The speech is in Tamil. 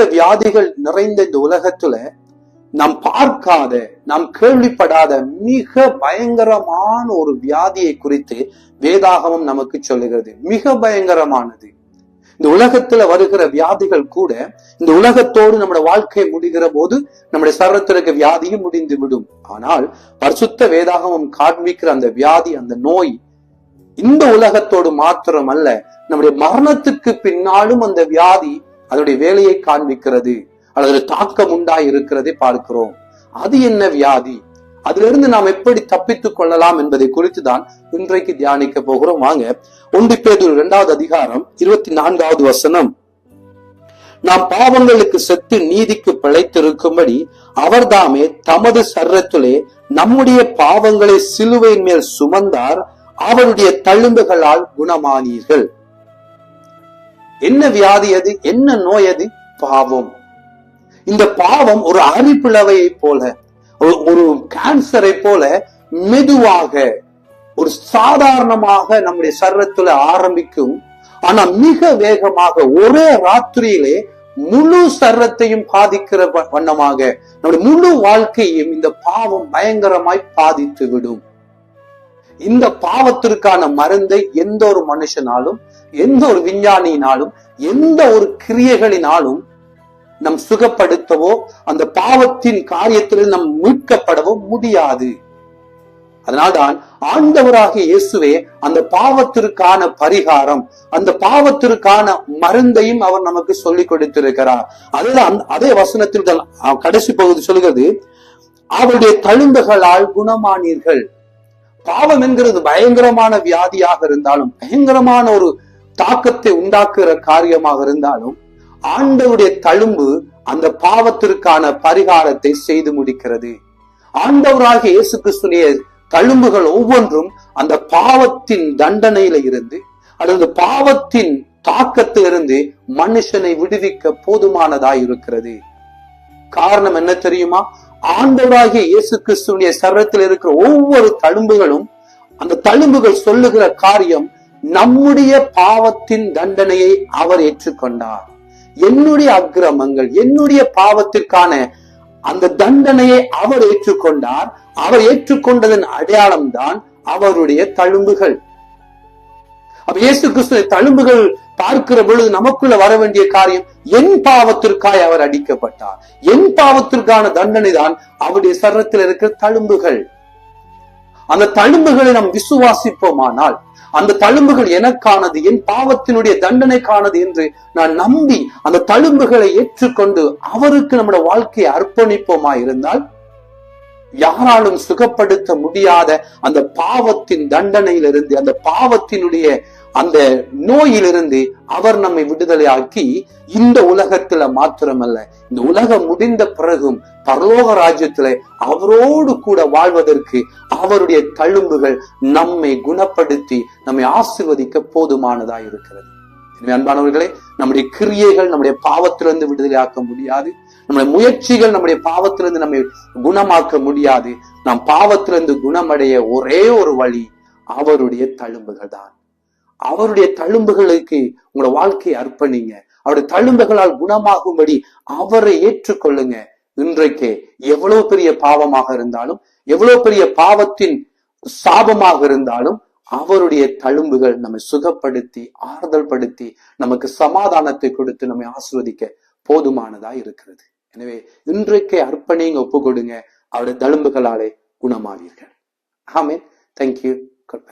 இப்படிப்பட்ட வியாதிகள் நிறைந்த இந்த உலகத்துல நாம் பார்க்காத நாம் கேள்விப்படாத மிக பயங்கரமான ஒரு வியாதியை குறித்து வேதாகமம் நமக்கு சொல்லுகிறது. மிக பயங்கரமானது. இந்த உலகத்துல வருகிற வியாதிகள் கூட இந்த உலகத்தோடு நம்முடைய வாழ்க்கை முடிகிற போது நம்முடைய சரத்தில் இருக்க வியாதியும் முடிந்து விடும். ஆனால் பரிசுத்த வேதாகமம் காண்பிக்கிற அந்த வியாதி அந்த நோய் இந்த உலகத்தோடு மாத்திரம் அல்ல நம்முடைய மரணத்துக்கு பின்னாலும் அந்த வியாதி அதனுடைய வேலையை காண்பிக்கிறது அல்லது தாக்கம் உண்டாய் இருக்கிறதை பார்க்கிறோம். அது என்ன வியாதி? அதிலிருந்து நாம் எப்படி தப்பித்துக் கொள்ளலாம் என்பதை குறித்து தான் இன்றைக்கு தியானிக்க போகிறோம். வாங்க ஒன்று பேதுரு இரண்டாவது அதிகாரம் இருபத்தி நான்காவது வசனம். நாம் பாவங்களுக்கு செத்து நீதிக்கு பிழைத்திருக்கும்படி அவர்தாமே தமது சர்ரத்திலே நம்முடைய பாவங்களை சிலுவையின் மேல் சுமந்தார் அவருடைய தழும்புகளால் குணமானீர்கள். என்ன வியாதி அது என்ன நோய் அது பாவம். இந்த பாவம் ஒரு அரிப்பிளவையை போல ஒரு- ஒரு கேன்சரை போல மெதுவாக ஒரு சாதாரணமாக நம்முடைய சர்வத்துல ஆரம்பிக்கும். ஆனா மிக வேகமாக ஒரே ராத்திரியிலே முழு சர்வத்தையும் பாதிக்கிற வ- வண்ணமாக நம்முடைய முழு வாழ்க்கையையும் இந்த பாவம் பயங்கரமாய் பாதித்து விடும் இந்த பாவத்திற்கான மருந்தை எந்த ஒரு மனுஷனாலும் எந்த ஒரு விஞ்ஞானியினாலும் எந்த ஒரு கிரியைகளினாலும் நம் சுகப்படுத்தவோ அந்த பாவத்தின் காரியத்தில் நம் மீட்கப்படவோ முடியாது. அதனால்தான் ஆண்டவராகிய இயேசுவே அந்த பாவத்திற்கான பரிகாரம் அந்த பாவத்திற்கான மருந்தையும் அவர் நமக்கு சொல்லிக் கொடுத்திருக்கிறார். அதுதான் அதே வசனத்தில் கடைசி பகுதி சொல்கிறது அவருடைய தழும்புகளால் குணமானீர்கள். பாவம் என்கிறது பயங்கரமான வியாதியாக இருந்தாலும் பயங்கரமான ஒரு தாக்கத்தை உண்டாக்குற காரியமாக இருந்தாலும் ஆண்டவருடைய தழும்பு அந்த பாவத்திற்கான பரிகாரத்தை செய்து முடிக்கிறது. ஆண்டவராக இயேசு கிறிஸ்துடைய தழும்புகள் ஒவ்வொன்றும் அந்த பாவத்தின் தண்டனையில இருந்து அல்லது பாவத்தின் தாக்கத்திலிருந்து மனுஷனை விடுவிக்க போதுமானதாய் இருக்கிறது காரணம் என்ன தெரியுமா? ஆண்டவராகிய இயேசு கிறிஸ்துவனுடைய சரத்தில் இருக்கிற ஒவ்வொரு தழும்புகளும் அந்த தழும்புகள் சொல்லுகிற காரியம் நம்முடைய பாவத்தின் தண்டனையை அவர் ஏற்றுக்கொண்டார். என்னுடைய அக்கிரமங்கள் என்னுடைய பாவத்திற்கான அந்த தண்டனையை அவர் ஏற்றுக்கொண்டார். அவர் ஏற்றுக்கொண்டதன் அடையாளம் தான் அவருடைய தழும்புகள். அப்ப இயேசு கிறிஸ்துவ தழும்புகள் பார்க்கிற பொழுது நமக்குள்ள வர வேண்டிய காரியம் என் பாவத்திற்காய் அவர் அடிக்கப்பட்டார். என் பாவத்திற்கான தண்டனை தான் அவருடைய சரத்தில் இருக்கிற தழும்புகள். அந்த தழும்புகளை நாம் விசுவாசிப்போமானால் அந்த தழும்புகள் எனக்கானது என் பாவத்தினுடைய தண்டனைக்கானது என்று நான் நம்பி அந்த தழும்புகளை ஏற்றுக்கொண்டு அவருக்கு நம்முடைய வாழ்க்கையை அர்ப்பணிப்போமா இருந்தால் யாராலும் சுகப்படுத்த முடியாத அந்த பாவத்தின் தண்டனையிலிருந்து அந்த பாவத்தினுடைய அந்த நோயிலிருந்து அவர் நம்மை விடுதலையாக்கி இந்த உலகத்துல மாத்திரமல்ல இந்த உலகம் முடிந்த பிறகும் பரலோக ராஜ்யத்துல அவரோடு கூட வாழ்வதற்கு அவருடைய தழும்புகள் நம்மை குணப்படுத்தி நம்மை ஆசிர்வதிக்க போதுமானதா இருக்கிறது எனவே அன்பானவர்களே நம்முடைய கிரியைகள் நம்முடைய பாவத்திலிருந்து விடுதலை ஆக்க முடியாது. நம்முடைய முயற்சிகள் நம்முடைய பாவத்திலிருந்து நம்மை குணமாக்க முடியாது. நாம் பாவத்திலிருந்து குணமடைய ஒரே ஒரு வழி அவருடைய தழும்புகள் தான். அவருடைய தழும்புகளுக்கு உங்களோட வாழ்க்கையை அர்ப்பணிங்க. அவருடைய தழும்புகளால் குணமாகும்படி அவரை ஏற்றுக்கொள்ளுங்க. இன்றைக்கு எவ்வளவு பெரிய பாவமாக இருந்தாலும் எவ்வளவு பெரிய பாவத்தின் சாபமாக இருந்தாலும் அவருடைய தழும்புகள் நம்மை சுகப்படுத்தி ஆறுதல் படுத்தி நமக்கு சமாதானத்தை கொடுத்து நம்மை ஆசிர்வதிக்க போதுமானதா இருக்கிறது. எனவே இன்றைக்கே அர்ப்பணிங்க ஒப்பு கொடுங்க அவருடைய தழும்புகளாலே குணமாவீர்கள். ஆமேன். தேங்க்யூ